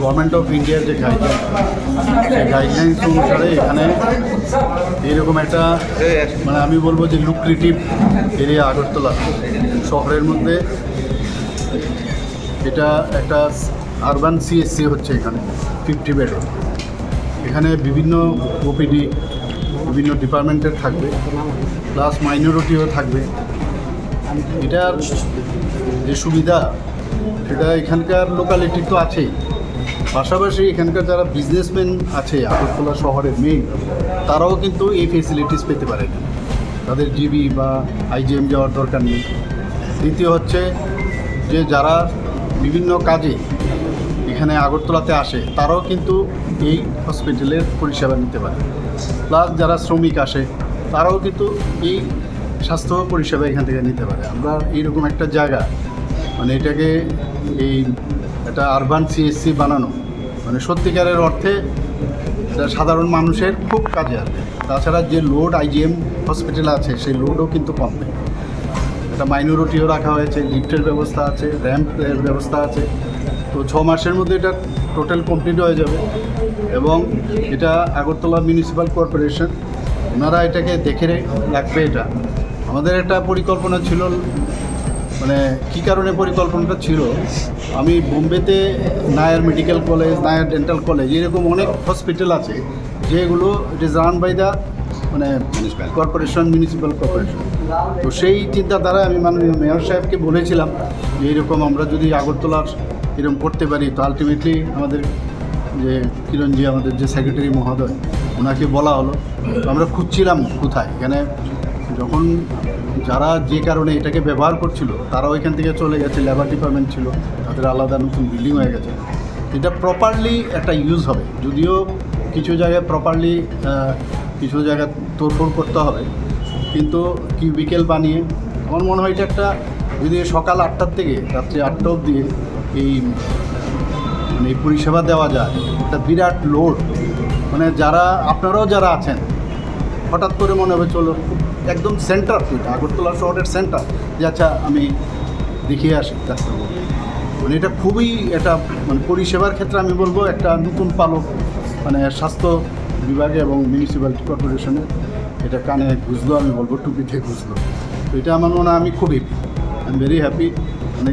Government of ইন্ডিয়ার যে guideline সেই গাইডলাইন্স অনুসারে এখানে এইরকম একটা মানে আমি বলব যে লুক্রেটিভ এরিয়া আগরতলা শহরের মধ্যে এটা একটা আরবান সিএসসি হচ্ছে এখানে ফিফটি বেডের এখানে বিভিন্ন ওপিডি বিভিন্ন ডিপার্টমেন্টের থাকবে প্লাস মাইনরিটিও থাকবে। এটার যে সুবিধা, সেটা এখানকার লোকালিটি তো আছেই। পাশাপাশি এখানকার যারা বিজনেসম্যান আছে আগরতলা শহরের মেইন তারাও কিন্তু এই ফেসিলিটিস পেতে পারে। তাদের জিবি বা আইজিএম যাওয়ার দরকার নেই। দ্বিতীয় হচ্ছে যে যারা বিভিন্ন কাজে এখানে আগরতলাতে আসে, তারাও কিন্তু এই হসপিটালের পরিষেবা নিতে পারে। প্লাস যারা শ্রমিক আসে, তারাও কিন্তু এই স্বাস্থ্য পরিষেবা এখান থেকে নিতে পারে। আমরা এইরকম একটা জায়গা মানে এটাকে এই একটা আরবান সিএসসি বানানো। মানে সত্যিকারের অর্থে সাধারণ মানুষের খুব কাজে আসবে। তাছাড়া যে লোড আইজিএম হসপিটাল আছে, সেই লোডও কিন্তু কমবে একটা মাইনরিটিও রাখা হয়েছে লিফটের ব্যবস্থা আছে র্যাম্পের ব্যবস্থা আছে। তো ছ মাসের মধ্যে এটা টোটাল কমপ্লিট হয়ে যাবে। এবং এটা আগরতলা মিউনিসিপ্যাল কর্পোরেশন ওনারা এটাকে দেখে রাখবে এটা। আমাদের একটা পরিকল্পনা ছিল মানে কী কারণে পরিকল্পনাটা ছিল? আমি বোম্বেতে Nair medical college Nair dental college এরকম অনেক হসপিটাল আছে যেগুলো it is run by the মানে কর্পোরেশন মিউনিসিপ্যাল কর্পোরেশন তো সেই চিন্তাধারা আমি মাননীয় মেয়র সাহেবকে বলেছিলাম যে এরকম আমরা যদি আগরতলার এরকম করতে পারি তো আলটিমেটলি আমাদের যে কিরণজি আমাদের যে সেক্রেটারি মহোদয় ওনাকে বলা হলো। তো আমরা খুঁজছিলাম কোথায় এখানে যখন যারা যে কারণে এটাকে ব্যবহার করছিল তারাও এখান থেকে চলে গেছে লেবার ডিপার্টমেন্ট ছিল, তাদের আলাদা নতুন বিল্ডিং হয়ে গেছে। এটা প্রপারলি একটা ইউজ হবে। যদিও কিছু জায়গায় প্রপারলি কিছু জায়গায় তোড়ফোড় করতে হবে, কিন্তু কিউবিকেল বানিয়ে, আমার মনে হয় এটা একটা যদি সকাল আটটার থেকে রাত্রি আটটা অবধি এই মানে এই পরিষেবা দেওয়া যায়, একটা বিরাট লোড মানে যারা, আপনারাও যারা আছেন হঠাৎ করে মনে হবে, চলো, একদম সেন্টার এটা আগরতলা শহরের সেন্টার যে আচ্ছা আমি দেখিয়ে আসি, ডাক্তারবাবু। মানে এটা খুবই এটা মানে পরিষেবার ক্ষেত্রে আমি বলব, একটা নতুন পালক মানে স্বাস্থ্য বিভাগে এবং মিউনিসিপ্যালিটি কর্পোরেশনে এটা কানে ঘুষলো, আমি বলব টুপিতে ঘুষলো। তো এটা আমার মনে হয় আমি খুবই আই এম ভেরি হ্যাপি